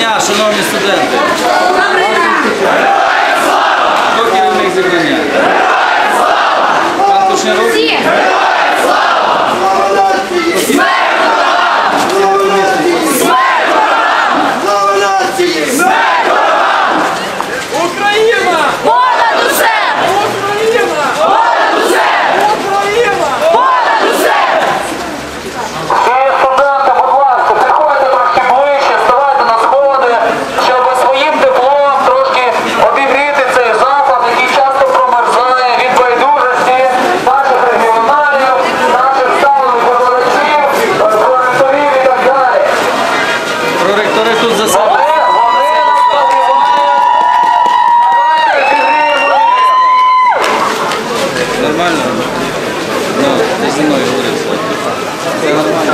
зібрання, шановні студенти. Хто керівник зібрання? Пан Героям Україна! Понад усе! Україна! Понад усе! Україна! Понад усе! Всі студенти, будь ласка, приходьте трошки ближче, ставайте на сходи, щоб своїм теплом трошки обігріти цей заклад, який часто промерзає від байдужості наших регіоналів, наших ставлених викладачів, проректорів і так далі. Проректори тут за себе. Вони, вони нас сподівають. Давайте зігріємо їх. Нормально? Ну, ти зі мною говорив. Це нормально.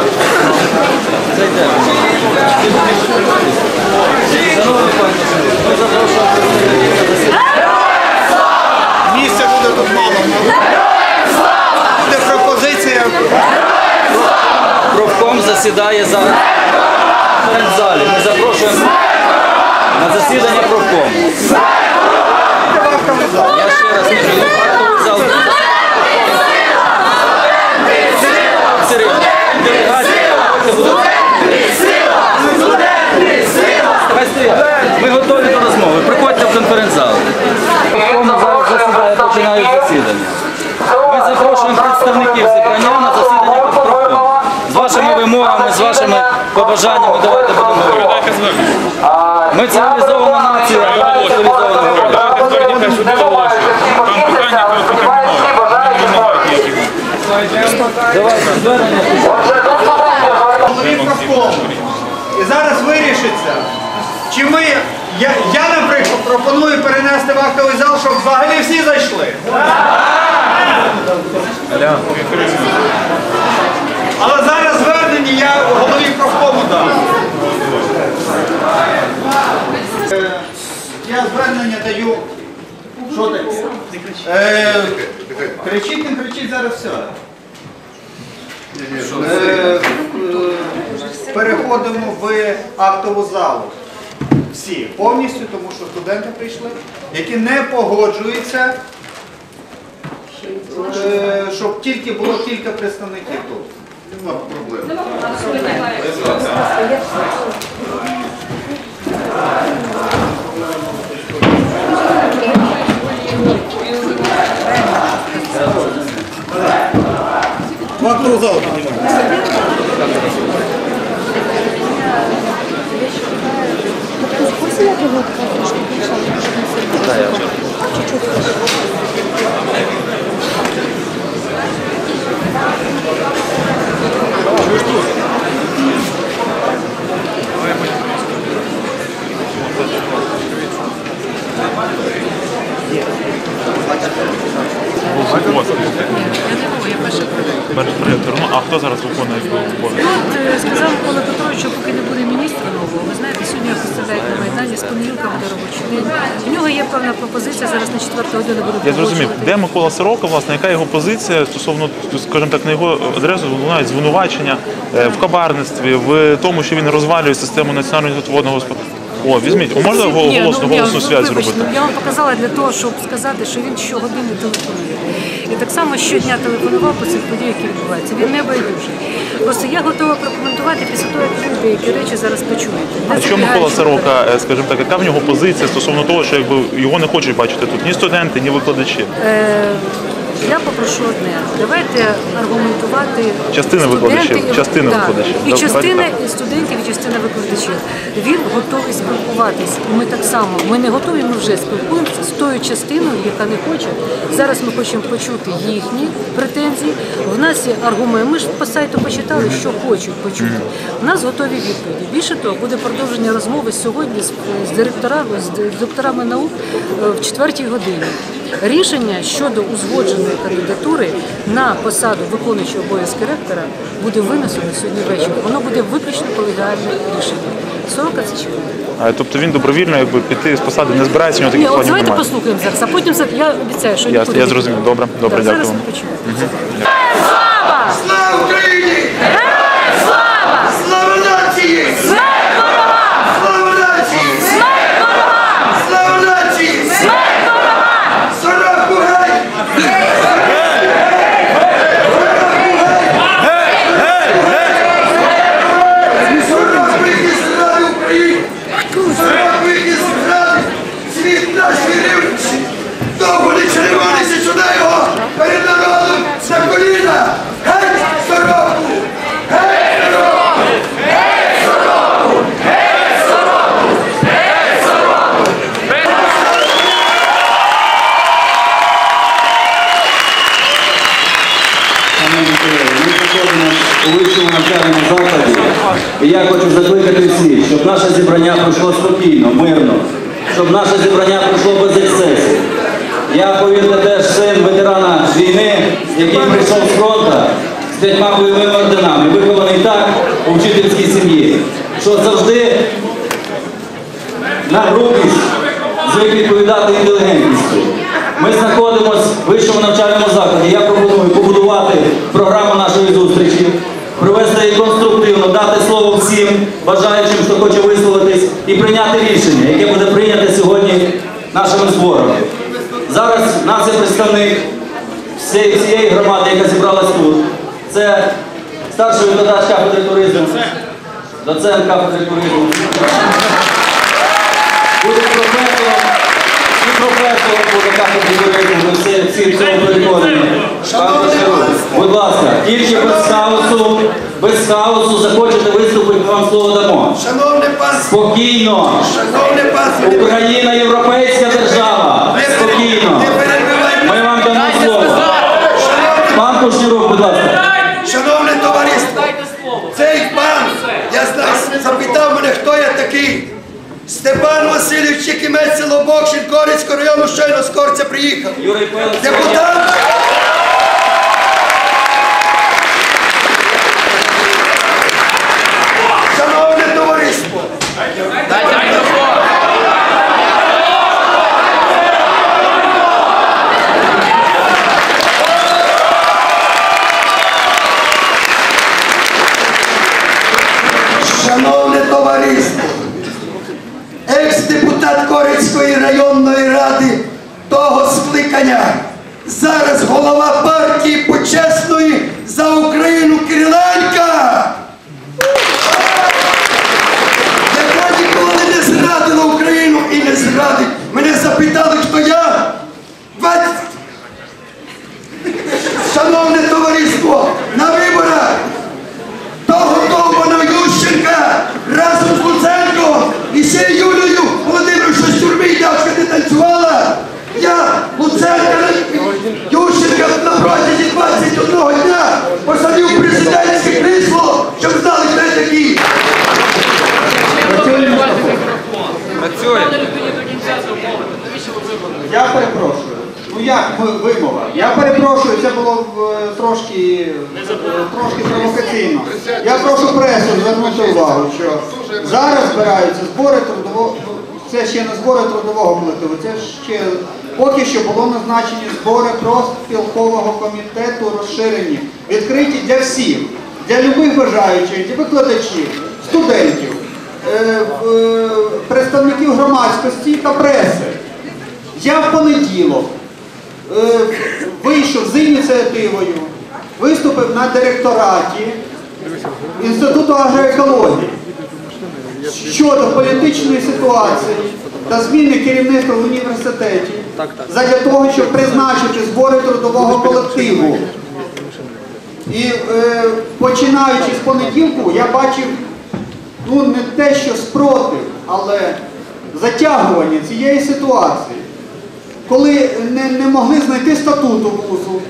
Ми запрошуємо. Місця буде тут мало. Буде пропозиція. Профком засідає в залі. Ми запрошуємо на засідання профкому. Я ще раз актовий зал. Ми готові до розмови. Приходьте в конференц-зал. Ми запрошуємо представників зібрання на засідання профкому. З вашими вимогами, з вашими побажаннями давайте будемо говорити. Ми цивілізована нація, давайте цивілізовано говорити. Давайте звернення. І зараз вирішиться, чи ми. Я, я, наприклад, пропоную перенести в актовий зал, щоб взагалі всі зайшли. Але зараз звернення я голові профкому дам. Е, Я звернення даю. Що таке? Е, кричіть, не кричіть зараз все. Е, е, Переходимо в актову залу. Всі повністю, тому що студенти прийшли, які не погоджуються, е, щоб тільки було кілька представників тут. Нема проблем. В актову залу піднімаємо. Перший проректор. Ну, а хто зараз виконує обов'язки? От е, сказав Микола Петрович, що поки не буде міністра нового, ви знаєте, сьогодні його представляють на Майдані, з понеділка буде робочий день. У нього є певна пропозиція, зараз на четверту годину буде Я зрозумів, де Микола Сорока, власне, яка його позиція стосовно, скажімо так, на його адресу лунають звинувачення е, в кабарництві, в тому, що він розвалює систему національного водного господарства. О, візьміть, можна Ні, голосну, ну, ні, голосну ну, связь вибачте, зробити? ну, Я вам показала для того, щоб сказати, що він щогодини телефонує. І так само щодня телефонував по цих подіях, які відбуваються. Він не байдужий. Просто я готова прокоментувати після того, як ви деякі речі зараз почуєте. А що Микола Сорока, е, скажімо так, яка в нього позиція стосовно того, що якби його не хочуть бачити тут ні студенти, ні викладачі? Е, Я попрошу одне. Давайте аргументувати Частина викладачів, і- частина да, викладачів. І частина і студентів, і частина викладачів. Він готовий спілкуватись. І ми так само. Ми не готові, ми вже спілкуємося з тою частиною, яка не хоче. Зараз ми хочемо почути їхні претензії. В нас є аргументи. Ми ж по сайту почитали, що хочуть почути. У нас готові відповіді. Більше того, буде продовження розмови сьогодні з, з директорами, з з докторами наук е, в четвертій годині. Рішення щодо узгодженої кандидатури на посаду виконуючого обов'язки ректора буде винесено сьогодні ввечері. Воно буде виключно колегіальне рішення. Сорока це? А, Тобто він добровільно якби піти з посади не збирається, у нього Ні, таких от планів давайте немає. послухаємо зараз, а потім за- я обіцяю, що Ясно, нікуди я не зрозумів. піду. Добре, добре, Так, дякую Зараз вам. ми почуємо. Слава! Слава Україні! Героям слава! Слава нації! Смерть ворогам! Слава нації! навчальному закладі. І я хочу закликати всіх, щоб наше зібрання пройшло спокійно, мирно, щоб наше зібрання пройшло без ексцесів. Я, повірте, теж син ветерана війни, який прийшов з фронту з п'ятьма бойовими орденами, вихований так у вчительській сім'ї, що завжди на грубість звик відповідати інтелігентністю. Ми знаходимося в вищому навчальному закладі. Я пропоную побудувати програму нашої зустрічі, провести її конструктивно, дати слово всім бажаючим, хто хоче висловитись, і прийняти рішення, яке буде прийнято сьогодні нашими зборами. Зараз нас є представник всієї громади, яка зібралась тут. Це старший викладач кафедри туризму, доцент кафедри туризму. Буде професором буде туризму. Ми всі, всі в цьому переконані. Будь ласка, тільки без хаосу, без хаосу захочете виступити, ми вам слово дамо. Шановне пан, Спокійно. шановне пан, Україна європейська держава. Спокійно. Ми вам дамо слово. Пан Кушнірук, будь ласка. Шановне товариство, цей пан, я знаю, запитав мене, хто я такий. Степан Васильович Чекімець, село Бокшин, Корицького району, щойно з Корця приїхав. Депутат. Шановне товариство, Шановне товариство, екс-депутат Корицької районної ради того скликання, зараз голова партії почесної за Україну Кириленка, яка ніколи не зрадила Україну і не зрадить. Мене запитали, хто я. 20 Шановне товариство, на виборах того Довбана Ющенка разом з Луценком і ще Юлією Володимиром, що з тюрми дядька не танцювала. Я Луценка Ющенка на протязі 21 дня посадив в президентське крісло, щоб знали, хто я такий. Я перепрошую. Ну як ви- вимова? Я перепрошую, це було е, трошки, е, трошки провокаційно. Я прошу пресу звернути увагу, що зараз збираються збори трудового. Це ще не збори трудового колективу, це ще поки що було назначені збори профспілкового комітету розширені, відкриті для всіх, для любих бажаючих, для викладачів, студентів, е, е, представників громадськості та преси. Я в понеділок вийшов з ініціативою, виступив на директораті Інституту агроекології щодо політичної ситуації та зміни керівництва в університеті задля того, щоб призначити збори трудового колективу. І е, починаючи з понеділку, я бачив ну не те, що спротив, але затягування цієї ситуації коли не, не могли знайти статуту вузу,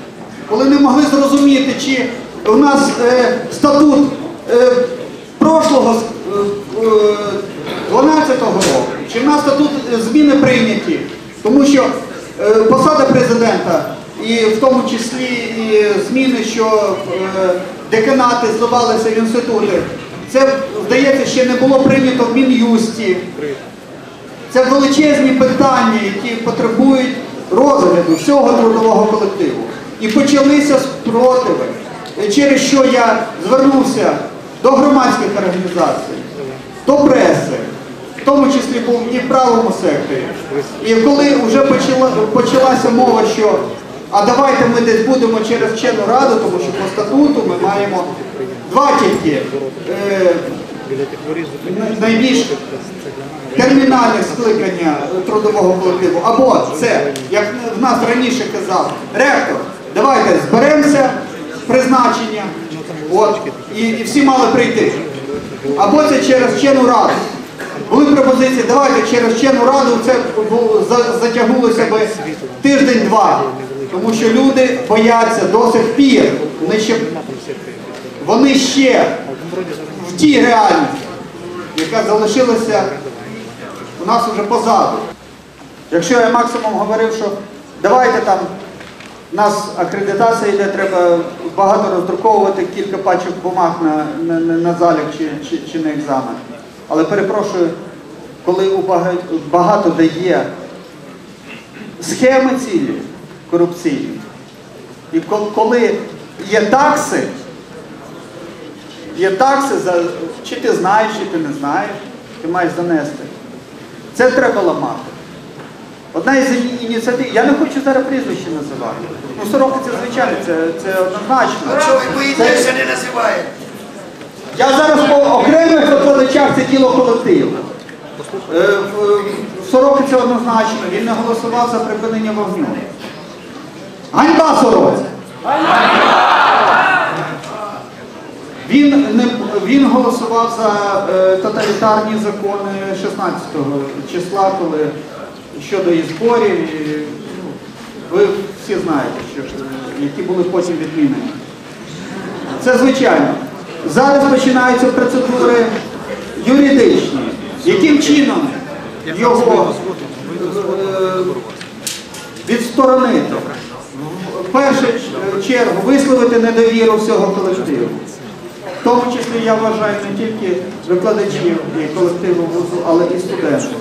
коли не могли зрозуміти, чи у нас е, статут е, прошлого е, е, 12-го року, чи в нас статут е, зміни прийняті, тому що е, посада президента і в тому числі і зміни, що е, деканати здавалися в інститути, це, здається, ще не було прийнято в Мін'юсті. Це величезні питання, які потребують розгляду всього трудового колективу. І почалися спротиви, через що я звернувся до громадських організацій, до преси, в тому числі був і в правому секторі. І коли вже почала, почалася мова, що а давайте ми десь будемо через вчену раду, тому що по статуту ми маємо два тільки е, найбільш термінальних скликання трудового колективу. Або це, як в нас раніше казав, ректор, давайте зберемося, призначення, от, і, і всі мали прийти. Або це через вчену раду. Були пропозиції, давайте через вчену раду це затягнулося би тиждень-два. Тому що люди бояться до сих пір. Вони ще, вони ще в тій реальності, яка залишилася у нас уже позаду. Якщо я максимум говорив, що давайте там, у нас акредитація йде, треба багато роздруковувати кілька пачок бумаг на, на, на, залік чи, чи, чи на екзамен. Але перепрошую, коли багато, багато де є схеми цілі корупційні, і коли є такси, є такси, за, чи ти знаєш, чи ти не знаєш, ти маєш занести. Це треба ламати. Одна із ініціатив, я не хочу зараз прізвище називати. Ну, сороки це звичайно, це, це однозначно. Що ви боїтеся не називаєте? Я зараз по окремих викладачах це діло колективу. Е, Сороки це однозначно, він не голосував за припинення вогню. Ганьба Сороці! Він, не, він голосував за е, тоталітарні закони 16 числа, коли щодо і зборів, і, ну, ви всі знаєте, що, е, які були потім відмінені. Це звичайно. Зараз починаються процедури юридичні. Яким чином його е, відсторонити? В першу чергу висловити недовіру всього колективу. В тому числі я вважаю не тільки викладачів і колективу вузу, але і студентів.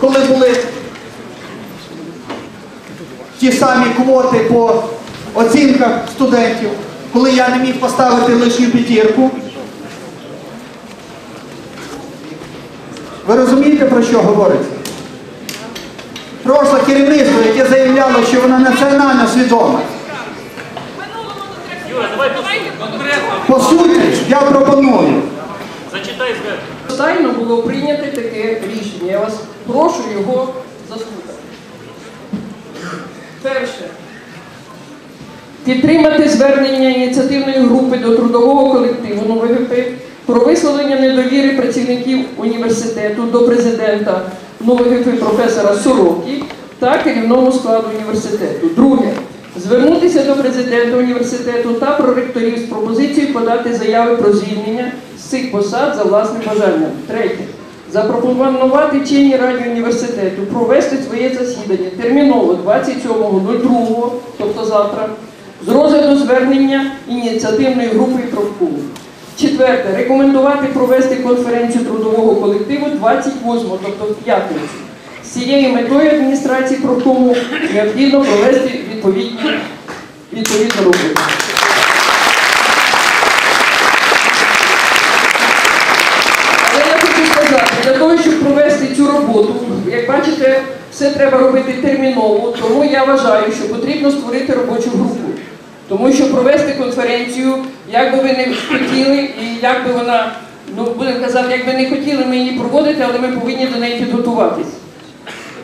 Коли були ті самі квоти по оцінках студентів, коли я не міг поставити лишню п'ятірку. Ви розумієте, про що говориться? Прошле керівництво, яке заявляло, що воно національно свідоме. По суті, я пропоную Тайно було прийнято таке рішення. Я вас прошу його заслухати. Перше. Підтримати звернення ініціативної групи до трудового колективу НУВГП про висловлення недовіри працівників університету до президента НУВГП професора Сороки та керівному складу університету. Друге. Звернутися до президента університету та проректорів з пропозицією подати заяви про звільнення з цих посад за власним бажанням. Третє. Запропонувати чинній раді університету провести своє засідання терміново 27.02, тобто завтра, з розгляду звернення ініціативної групи профкому. Четверте. Рекомендувати провести конференцію трудового колективу 28, тобто в п'ятницю. Цією метою адміністрації профкому необхідно провести відповідні відповідну роботу. Але я хочу сказати, для того, щоб провести цю роботу, як бачите, все треба робити терміново, тому я вважаю, що потрібно створити робочу групу. Тому що провести конференцію, як би ви не хотіли, і як би вона, ну будемо казати, як би не хотіли ми її проводити, але ми повинні до неї підготуватись.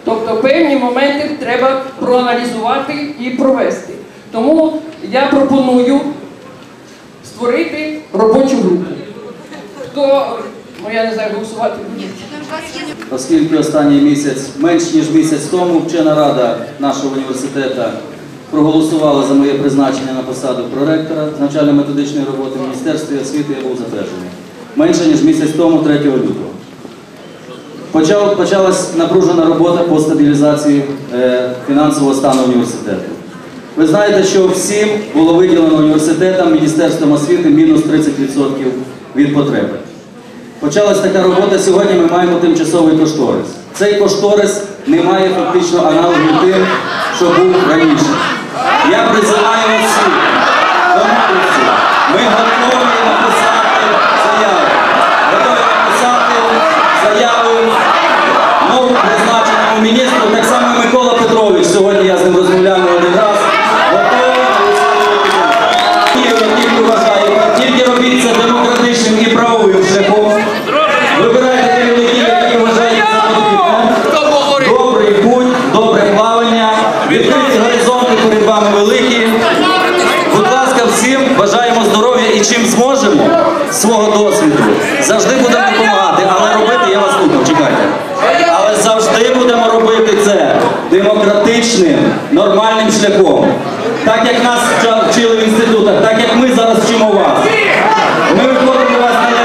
Тобто певні моменти треба проаналізувати і провести. Тому я пропоную створити робочу групу. Хто, ну я не знаю, голосувати буде. Оскільки останній місяць, менш ніж місяць тому, вчена рада нашого університету проголосувала за моє призначення на посаду проректора з навчально-методичної роботи в Міністерстві освіти я був затверджений. Менше ніж місяць тому, 3 лютого. Почав, почалась напружена робота по стабілізації е, фінансового стану університету. Ви знаєте, що всім було виділено університетам, Міністерством освіти мінус 30% від потреби. Почалась така робота. Сьогодні ми маємо тимчасовий кошторис. Цей кошторис не має фактично аналогів тим, що був раніше. Я призиваю вас всіх. Ми готові написати міністру. Так само Микола Петрович. Сьогодні я з ним розмовляв не один раз. Готовий тільки робіть це демократичним і правовим шляхом. Вибирайте керівників, які вважаєте за. Добрий путь, добре плавання, відкриті горизонти перед вами великі. Будь ласка, всім бажаємо здоров'я і чим зможемо свого досвіду. Завжди будемо допомагати, але робити я вас слухав, чекайте. Але завжди будемо робити це демократичним, нормальним шляхом. Так як нас вчили в інститутах, так як ми зараз вчимо вас. Ми виходимо вас на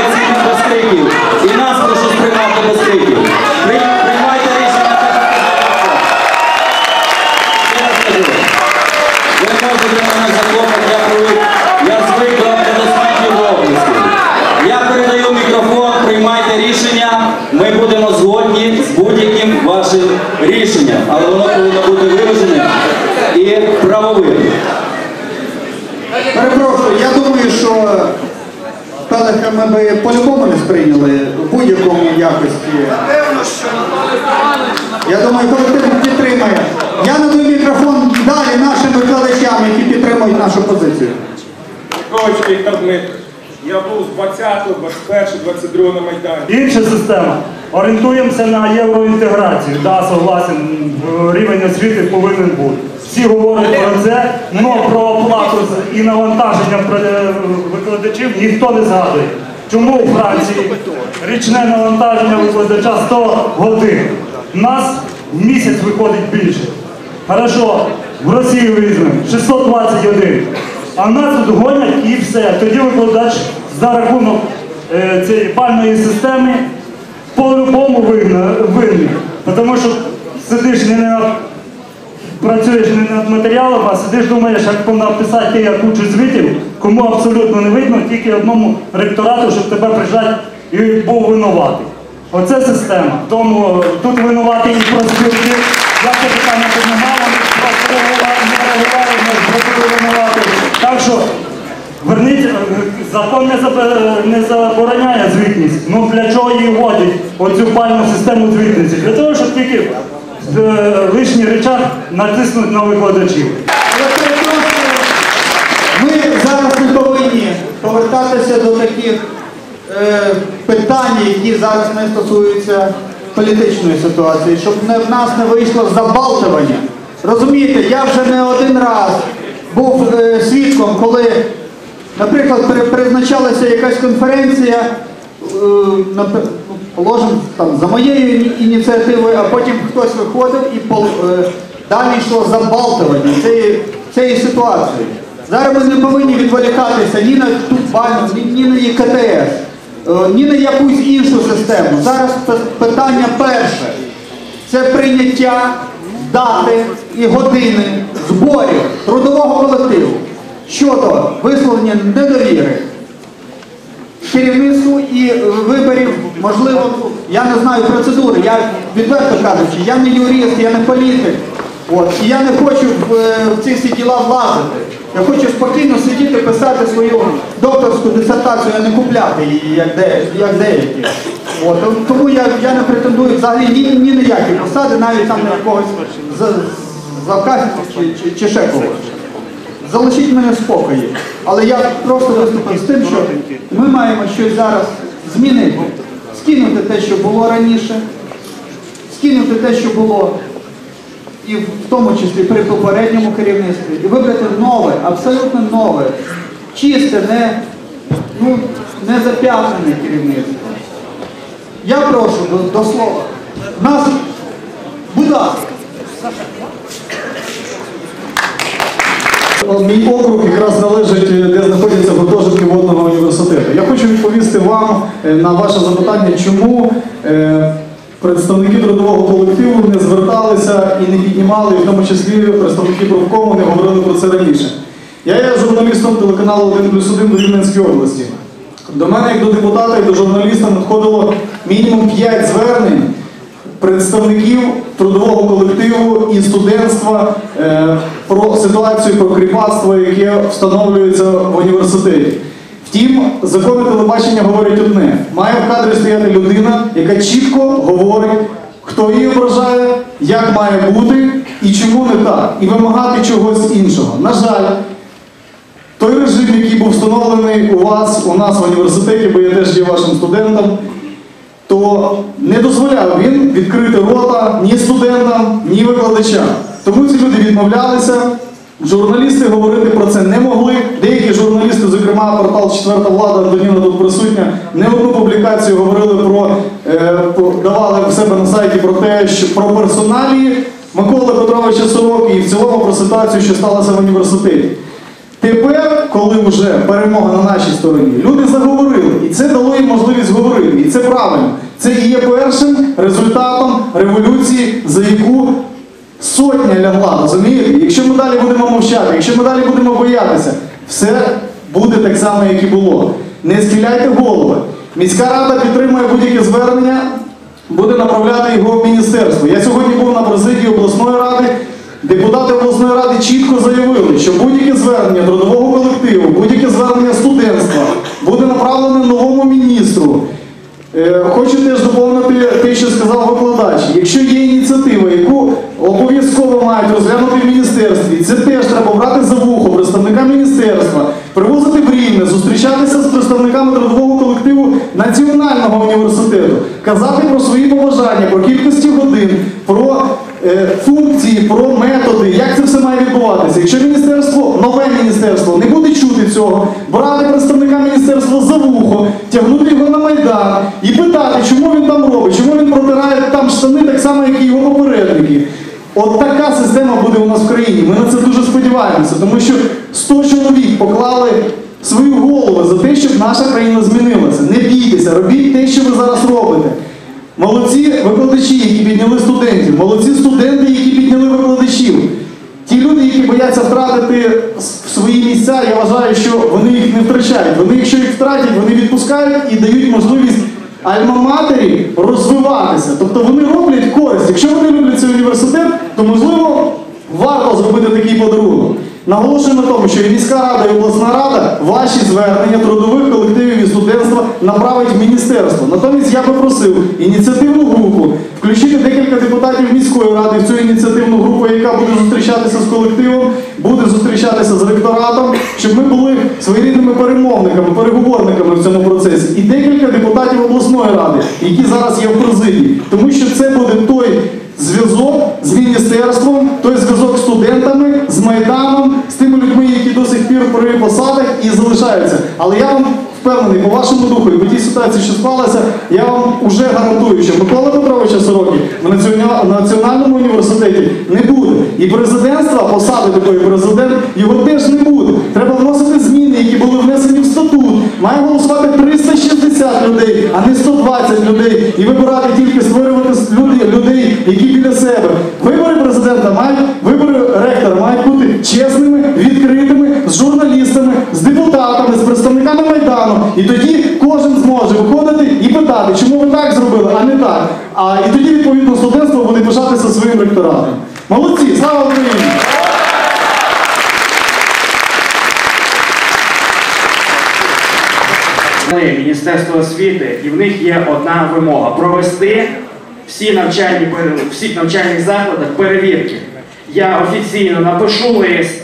приймаєте рішення, ми будемо згодні з будь-яким вашим рішенням, але воно повинно бути виваженим і правовим. Перепрошую, я думаю, що Пелеха ми би по-любому не сприйняли в будь-якому якості. Я думаю, колектив підтримає. Я надаю мікрофон далі нашим викладачам, які підтримують нашу позицію. Ковач Віктор Дмитрович. Я був з 20-го, 21-го, 22-го на Майдані. Інша система. Орієнтуємося на євроінтеграцію. Да, согласен, рівень освіти повинен бути. Всі говорять про це, але про оплату і навантаження е, викладачів ніхто не згадує. Чому у Франції річне навантаження викладача 100 годин? У нас в місяць виходить більше. Хорошо, в Росію візьмемо 620 годин. А нас тут гонять і все. Тоді викладач за рахунок е, цієї пальної системи по-любому винний. Тому що сидиш не на працюєш не над матеріалом, а сидиш, думаєш, як написати я кучу звітів, кому абсолютно не видно, тільки одному ректорату, щоб тебе прижати і був винуватий. Оце система. Тому тут винуватий і профспілки. Я це питання реагували, не реагували, ми зробили винуватий. Так що Верніть, е, закон не, заб- не забороняє звітність. Ну для чого її вводять оцю пальну систему звітності? Для того, щоб тільки е, лишній речах натиснути на викладачів. Ми зараз не повинні повертатися до таких е, питань, які зараз не стосуються політичної ситуації, щоб не, в нас не вийшло забалтування. Розумієте, я вже не один раз був е, свідком, коли, наприклад, призначалася якась конференція, е, положимо там за моєю ініціативою, а потім хтось виходив і пол- е, далі йшло забалтування цієї, цієї ситуації. Зараз ми не повинні відволікатися ні на ту бальну, ні, ні на ЄКТС, е, ні на якусь іншу систему. Зараз питання перше. Це прийняття дати і години зборів трудового колективу щодо висловлення недовіри керівництву і виборів, можливо, я не знаю процедури. Я відверто кажучи, я не юрист, я не політик. От, і я не хочу в, е, в ці всі діла влазити. Я хочу спокійно сидіти, писати свою докторську дисертацію, а не купляти її, як, де, як деякі. От, тому- я, я не претендую взагалі ні, ні на які посади, навіть там на якогось з- завказця чи, чи, чи ще когось. Залишіть мене в спокої. Але я просто виступив з тим, що ми маємо щось зараз змінити. Скинути те, що було раніше, скинути те, що було і в тому числі при попередньому керівництві, і вибрати нове, абсолютно нове, чисте, не, ну, не зап'ятнене керівництво. Я прошу до, до слова. Нас, будь ласка. Мій округ якраз належить, е, де знаходяться гуртожитки водного університету. Я хочу відповісти вам е, на ваше запитання, чому е, представники трудового колективу не зверталися і не піднімали, в тому числі представники профкому не говорили про це раніше. Я є журналістом телеканалу 1 плюс 1 в Рівненській області. До мене, як до депутата і до журналіста, надходило мінімум 5 звернень представників трудового колективу і студентства е, про ситуацію про кріпацтво, яке встановлюється в університеті. Втім, закони телебачення говорять одне: має в кадрі стояти людина, яка чітко говорить, хто її ображає, як має бути і чому не так, і вимагати чогось іншого. На жаль, той режим, який був встановлений у вас, у нас в університеті, бо я теж є вашим студентом, то не дозволяв він відкрити рота ні студентам, ні викладачам. Тому ці люди відмовлялися. Журналісти говорити про це не могли. Деякі журналісти, зокрема портал Четверта влада, Антоніна тут присутня, не одну публікацію говорили про е, давали в себе на сайті про те, що про персоналії Миколи Петровича Сороки і в цілому про ситуацію, що сталося в університеті. Тепер, коли вже перемога на нашій стороні, люди заговорили, і це дало їм можливість говорити. І це правильно. Це і є першим результатом революції, за яку сотня лягла. Розумієте? Якщо ми далі будемо мовчати, якщо ми далі будемо боятися, все буде так само, як і було. Не схиляйте голови. Міська рада підтримує будь-яке звернення, буде направляти його в міністерство. Я сьогодні був на президії обласної. Депутати обласної ради чітко заявили, що будь-яке звернення трудового колективу, будь-яке звернення студентства буде направлене новому міністру. Е, Хочу теж доповнити те, що сказав викладач. Якщо є ініціатива, яку обов'язково мають розглянути в міністерстві, це теж треба брати за вухо представника міністерства, привозити в Рівне, зустрічатися з представниками трудового колективу Національного університету, казати про свої побажання, про кількості годин, про функції, про методи, як це все має відбуватися. Якщо міністерство, нове міністерство не буде чути цього, брати представника міністерства за вухо, тягнути його на майдан і питати, чому він там робить, чому він протирає там штани так само, як і його попередники. От така система буде у нас в країні. Ми на це дуже сподіваємося, тому що 100 чоловік поклали свою голову за те, щоб наша країна змінилася. Не бійтеся, робіть те, що ви зараз. Молодці викладачі, які підняли студентів, молодці студенти, які підняли викладачів. Ті люди, які бояться втратити свої місця, я вважаю, що вони їх не втрачають. Вони, якщо їх втратять, вони відпускають і дають можливість альма-матері розвиватися. Тобто вони роблять користь. Якщо вони люблять цей університет, то можливо варто зробити такий подарунок. Наголошую на тому, що міська рада, і обласна рада ваші звернення трудових колективів і студентства направить в міністерство. Натомість я би просив ініціативну групу включити декілька депутатів міської ради в цю ініціативну групу, яка буде зустрічатися з колективом, буде зустрічатися з ректоратом, щоб ми були своєрідними перемовниками, переговорниками в цьому процесі. І декілька депутатів обласної ради, які зараз є в президії. Тому що це буде той зв'язок з міністерством, той зв'язок з студентами, з майданом, з тими людьми, які до сих пір при посадах і залишаються. Але я вам впевнений, по вашому духу і по тій ситуації, що склалася, я вам уже гарантую, що Микола Петровича Сороки в національному університеті не буде. І президентства, посади такої президент, його теж не буде. Треба вносити зміни, які були внесені в статут. Має голосувати 360 людей, а не 120 людей. І вибирати тільки створювати людей, які біля себе. Вибори президента мають, вибори ректора мають бути чесними, відкритими, з журналістами, з депутатами, з представниками Майдану. І тоді кожен зможе виходити і питати, чому ви так зробили, а не так. А і тоді відповідно студентство буде пишатися своїм ректоратом. Молодці, слава Україні! Міністерство освіти, і в них є одна вимога провести всі навчальні в всіх навчальних закладах перевірки. Я офіційно напишу лист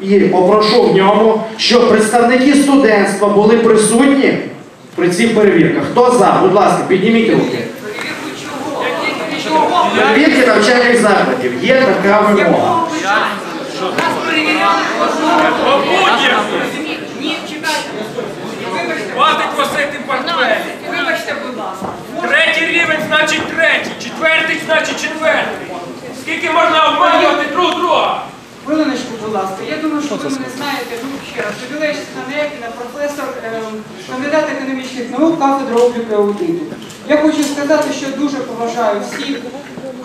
і попрошу в ньому, щоб представники студентства були присутні при цих перевірках. Хто за? Будь ласка, підніміть руки. Перевірки навчальних закладів. Є така вимога. Ні, чекайте. Хватить носити портфелі. Вибачте, будь ласка. Третій рівень значить третій, четвертий значить четвертий. Скільки можна обманювати друг друга? Хвилиночку, будь ласка. Я думаю, що ви мене знаєте. Ну, ще раз. Ювілей Станекіна, професор, ем, кандидат економічних наук, кафедра обліку і аудиту. Я хочу сказати, що дуже поважаю всіх,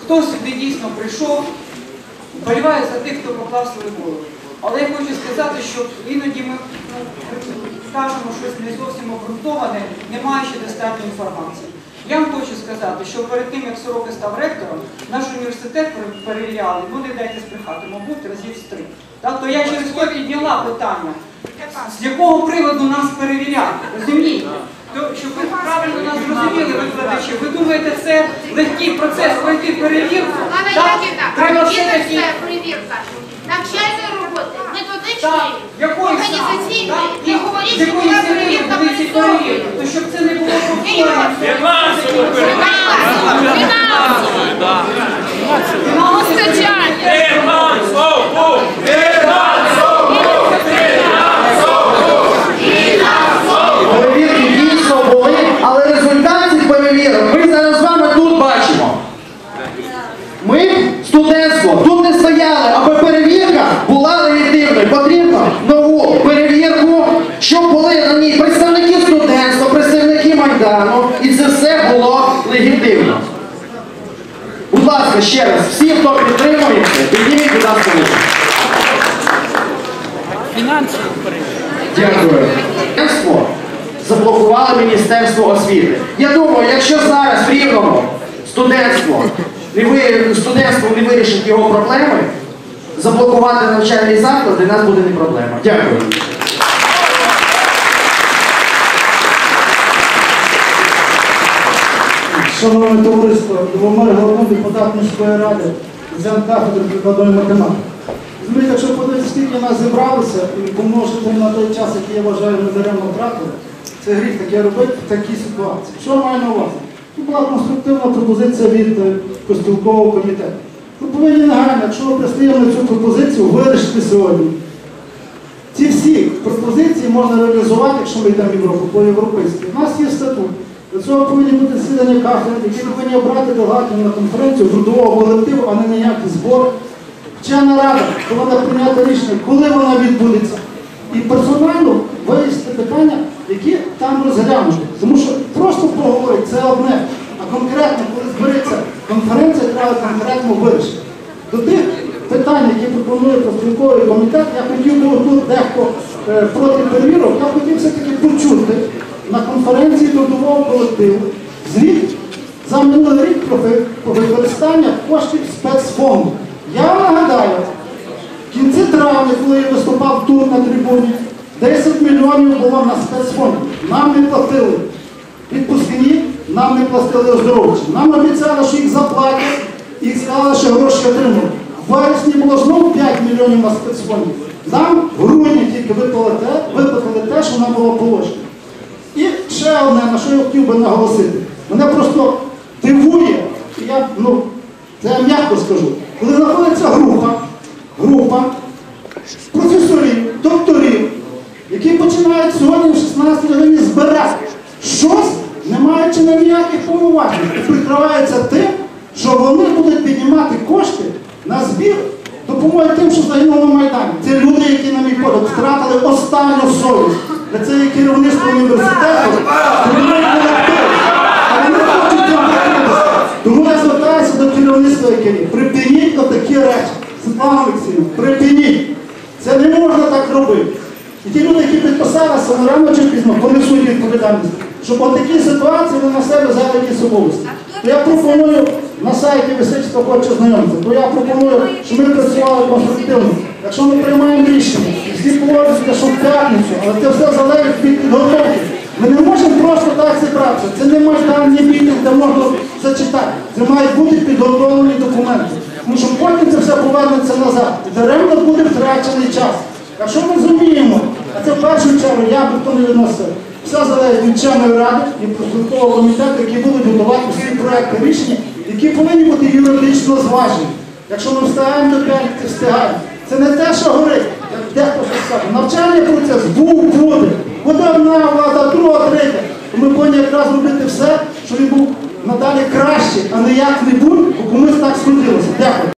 хто сюди дійсно прийшов, вболіваю за тих, хто поклав свою голову. Але я хочу сказати, що іноді ми ну, скажемо щось не зовсім обґрунтоване, не маючи достатньо інформації. Я вам хочу сказати, що перед тим, як Сорока став ректором, наш університет перевіряли, ну не дайте збрехати, мабуть, разів з три. Так, то я через то підняла питання, з якого приводу нас перевіряти, розумієте? То, щоб ви правильно нас зрозуміли, викладачі, ви думаєте, це легкий процес пройти перевірку? Так? Треба все-таки це перевірка. Навчальної методичної, якої організаційної. І говоріть, з якої сили перевірка були ці перевірки? То щоб це не було повторено. Фінансово. Фінансово! Перевірки дійсно були, але результат цих перевірок ми зараз з вами тут бачимо. Ми, студентство, тут не стояли, аби перевірка була легітимною. Потрібно нову перевірку, щоб були на ній представники студентства, представники Майдану, і це все було легітимно. Будь ласка, ще раз, всі, хто підтримує, підніміть, будь ласка, руку. Дякую. Студентство заблокували Міністерство освіти. Я думаю, якщо зараз в Рівному студентство не, ви, студентство не вирішить його проблеми, заблокувати навчальний заклад для нас буде не проблема. Дякую. Шановне товариство, Любомир Головний депутат міської ради, зам кафедри прикладної математики. Розумієте, якщо подивитися, скільки нас зібралося і помножити на той час, який я вважаю ми даремно втратили, це гріх таке робити в такій ситуації. Що маю на увазі? Тут була конструктивна пропозиція від е, комітету. Ми повинні негайно, якщо ми пристаємо цю пропозицію, вирішити сьогодні. Ці всі пропозиції можна реалізувати, якщо ми йдемо в Європу, по європейськи. У нас є статут. Для цього повинні бути засідання кафедри, які повинні обрати делегатів на конференцію трудового колективу, а не на ніякі збори. Вчена рада повинна прийняти рішення, коли вона відбудеться. І персонально вирішити питання, які там розглянути. Тому що просто поговорити це одне. А конкретно, коли збереться конференція, треба конкретно вирішити. До тих питань, які пропонує профспілковий комітет, я хотів би дехто е, проти перевірок, я хотів все-таки почути на конференції трудового колективу звіт за минулий рік про використання коштів спецфонду. Я нагадаю, в кінці травня, коли я виступав тут на трибуні, 10 мільйонів було на спецфонд. Нам не платили відпускні, нам не платили оздоровчі. Нам обіцяли, що їх заплатять, і сказали, що гроші отримали. В вересні було знову 5 мільйонів на спецфонді. Нам в грудні тільки виплатили те, що нам було положено. Ще одне, на що я хотів би наголосити. Мене просто дивує, я, ну, це я м'яко скажу, коли знаходиться група, група професорів, докторів, які починають сьогодні в 16 годині збирати щось, не маючи на ніяких повноважень, і прикриваються тим, що вони будуть піднімати кошти на збір допомоги тим, що загинули на Майдані. Це люди, які, на мій погляд, втратили останню совість. Для це є керівництво університету, керівник колективу. А вони хочуть цим. Тому я звертаюся до керівництва, яке. Припиніть отакі речі. Світлана Олексійовна, припиніть. Це не можна так робити. І ті люди, які підписалися, вони рано чи пізно понесуть відповідальність, щоб от такі ситуації вони на себе взяли якісь. То я пропоную на сайті хто хоче знайомитися, то я пропоную, щоб ми працювали конструктивно. Якщо ми приймаємо рішення, всі погоджуються, що в п'ятницю, але це все залежить від підготовки. Ми не можемо просто так зібратися. Це не не мітинг, де можна зачитати. Це мають бути підготовлені документи. Тому що потім це все повернеться назад. І даремно буде втрачений час. Якщо ми розуміємо, а це в першу чергу я би то не відносив, все залежить від вченої ради і профспілкового комітету, які будуть готувати всі проекти рішення, які повинні бути юридично зважені. Якщо ми встигаємо до п'ятниці, встигаємо. Це не те, що горить, як дехто щось скаже. Навчальний процес був, буде. Буде одна влада, друга, третя. Ми повинні якраз робити все, щоб він був надалі краще, а не як-небудь, бо комусь так скрутилося. Дякую.